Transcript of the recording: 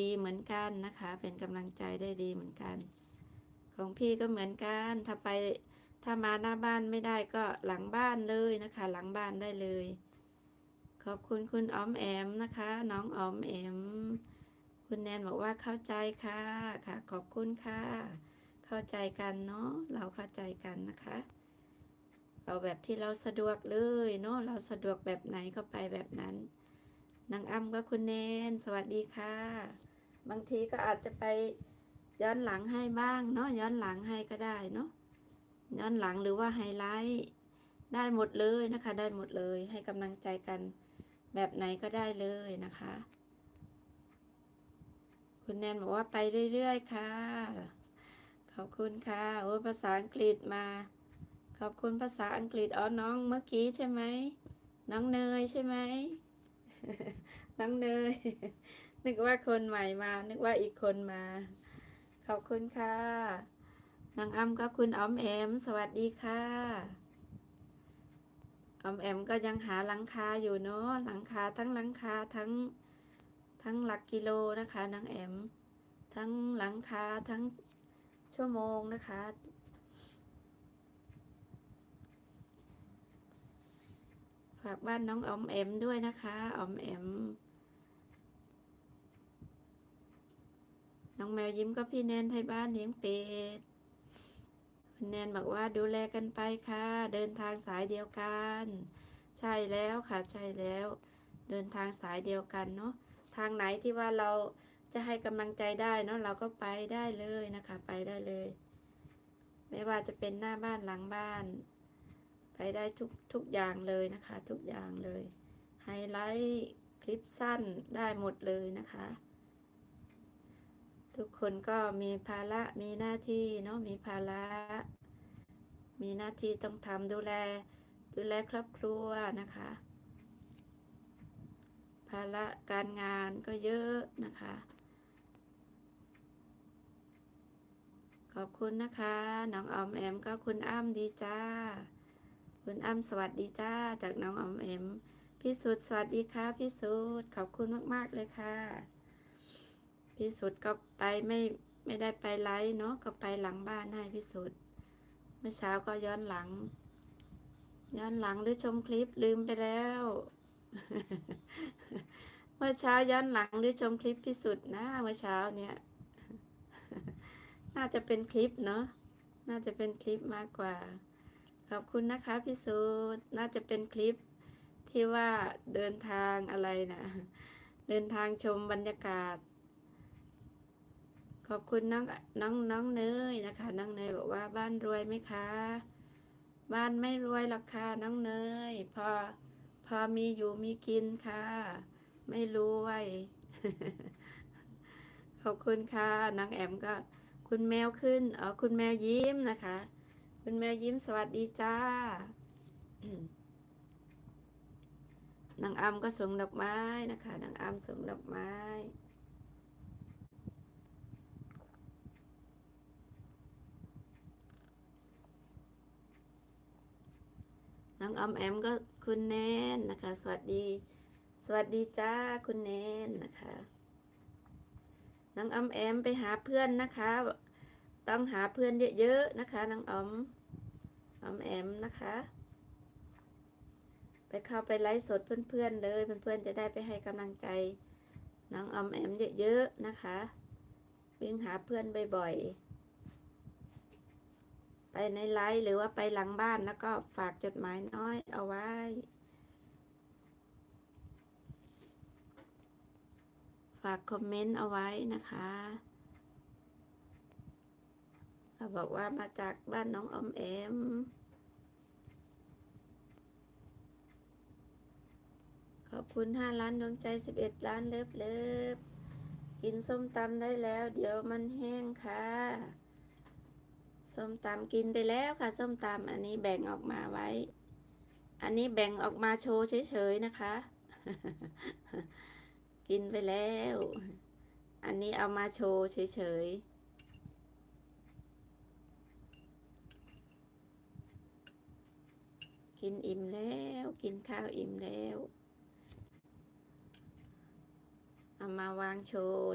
ดีเหมือนกันนะคะ เป็นกำลังใจได้ดีเหมือนกัน ของพี่ก็เหมือนกัน ถ้าไปถ้ามาหน้าบ้านไม่ได้ก็หลังบ้านเลยนะคะ หลังบ้านได้เลย ขอบคุณคุณออมแอมนะคะ น้องออมแอม คุณแนนบอกว่าเข้าใจค่ะค่ะ ขอบคุณค่ะ เข้าใจกันเนาะเราเข้าใจกันนะคะเอาแบบที่เราสะดวกเลยเนาะเราสะดวกแบบไหนก็ไปแบบนั้น นางอ้ำก็คุณแนนสวัสดีค่ะ บางทีก็อาจจะไปย้อนหลังให้บ้างเนาะย้อนหลังให้ก็ได้เนาะย้อนหลังหรือว่าไฮไลท์ได้หมดเลยนะคะ ได้หมดเลยให้กำลังใจกันแบบไหนก็ได้เลยนะคะ คุณแนนบอกว่าไปเรื่อยๆค่ะ ขอบคุณค่ะโอ้ภาษาอังกฤษมา ขอบคุณภาษาอังกฤษอ๋อน้องเมื่อกี้ใช่ไหมน้องเนยใช่ไหม น้องเนย นึกว่าคนใหม่มา นึกว่าอีกคนมา ขอบคุณค่ะ นางอ้ำก็คุณออมแอม สวัสดีค่ะออมแอมก็ยังหาหลังคาอยู่เนาะ หลังคาทั้งหลังคาทั้งทั้งหลักกิโลนะคะนางแอม ทั้งหลังคาทั้งชั่วโมงนะคะ ฝากบ้านน้องออมแอมด้วยนะคะออมแอม น้องแมวยิ้มก็พี่แนนไทยบ้านเลี้ยงเป็ดคุณแนนบอกว่าดูแลกันไปค่ะ เดินทางสายเดียวกัน ใช่แล้วค่ะใช่แล้ว เดินทางสายเดียวกันเนาะทางไหนที่ว่าเราจะให้กำลังใจได้เนาะเราก็ไปได้เลยนะคะ ไปได้เลย ไม่ว่าจะเป็นหน้าบ้านหลังบ้าน ไปได้ทุกทุกอย่างเลยนะคะ ทุกอย่างเลยไฮไลท์คลิปสั้นได้หมดเลยนะคะ ทุกคนก็มีภาระมีหน้าที่เนาะมีภาระมีหน้าที่ต้องทำดูแลดูแลครอบครัวนะคะ ภาระการงานก็เยอะนะคะ ขอบคุณนะคะ น้องออมแอมก็คุณอ้ำดีจ้า คุณอ้ำสวัสดีจ้าจากน้องออมแอมพี่สุดสวัสดีค่ะพี่สุดขอบคุณมาก ๆ เลยค่ะพี่สุดก็ไปไม่ไม่ได้ไปไลฟ์เนาะก็ไปหลังบ้านให้พี่สุดเมื่อเช้าก็ย้อนหลัง ย้อนหลังหรือชมคลิปลืมไปแล้ว เมื่อเช้าย้อนหลังหรือชมคลิปพี่สุดนะเมื่อเช้าเนี่ย น่าจะเป็นคลิปเนาะน่าจะเป็นคลิปมากกว่า ขอบคุณนะคะพี่สุดน่าจะเป็นคลิปที่ว่าเดินทางอะไรนะเดินทางชมบรรยากาศ ขอบคุณน้องน้องน้องเนยนะคะ น้องเนยบอกว่าบ้านรวยไหมคะ บ้านไม่รวยหรอกค่ะน้องเนยพอพอมีอยู่มีกินค่ะ ไม่รู้ไว้ขอบคุณค่ะนางแอมก็ คุณแมวขึ้นอ๋อคุณแมวยิ้มนะคะ คุณแมวยิ้มสวัสดีจ้านางอำก็ส่งดอกไม้นะคะนางอำส่งดอกไม้น้องออมแอมก็คุณแนนนะคะ สวัสดี สวัสดีจ้าคุณแนนนะคะน้องออมแอมไปหาเพื่อนนะคะ ต้องหาเพื่อนเยอะๆนะคะน้องออม อมแอมนะคะ ไปเข้าไปไลฟ์สดเพื่อนๆเลยเพื่อนๆจะได้ไปให้กำลังใจน้องออมแอมเยอะๆนะคะ วิ่งหาเพื่อนบ่อยๆ ไปในไลฟ์หรือว่าไปหลังบ้านแล้วก็ฝากจดหมายน้อยเอาไว้ฝากคอมเมนต์เอาไว้นะคะ เราบอกว่ามาจากบ้านน้องอมแอม ขอบคุณห้าล้านดวงใจสิบเอ็ดล้านเลิฟเลิฟกินส้มตำได้แล้ว เดี๋ยวมันแห้งค่ะ ส้มตำกินไปแล้วค่ะ ส้มตำอันนี้แบ่งออกมาไว้ อันนี้แบ่งออกมาโชว์เฉยๆนะคะ กินไปแล้ว อันนี้เอามาโชว์เฉยๆ กินอิ่มแล้วกินข้าวอิ่มแล้ว เอามาวางโชว์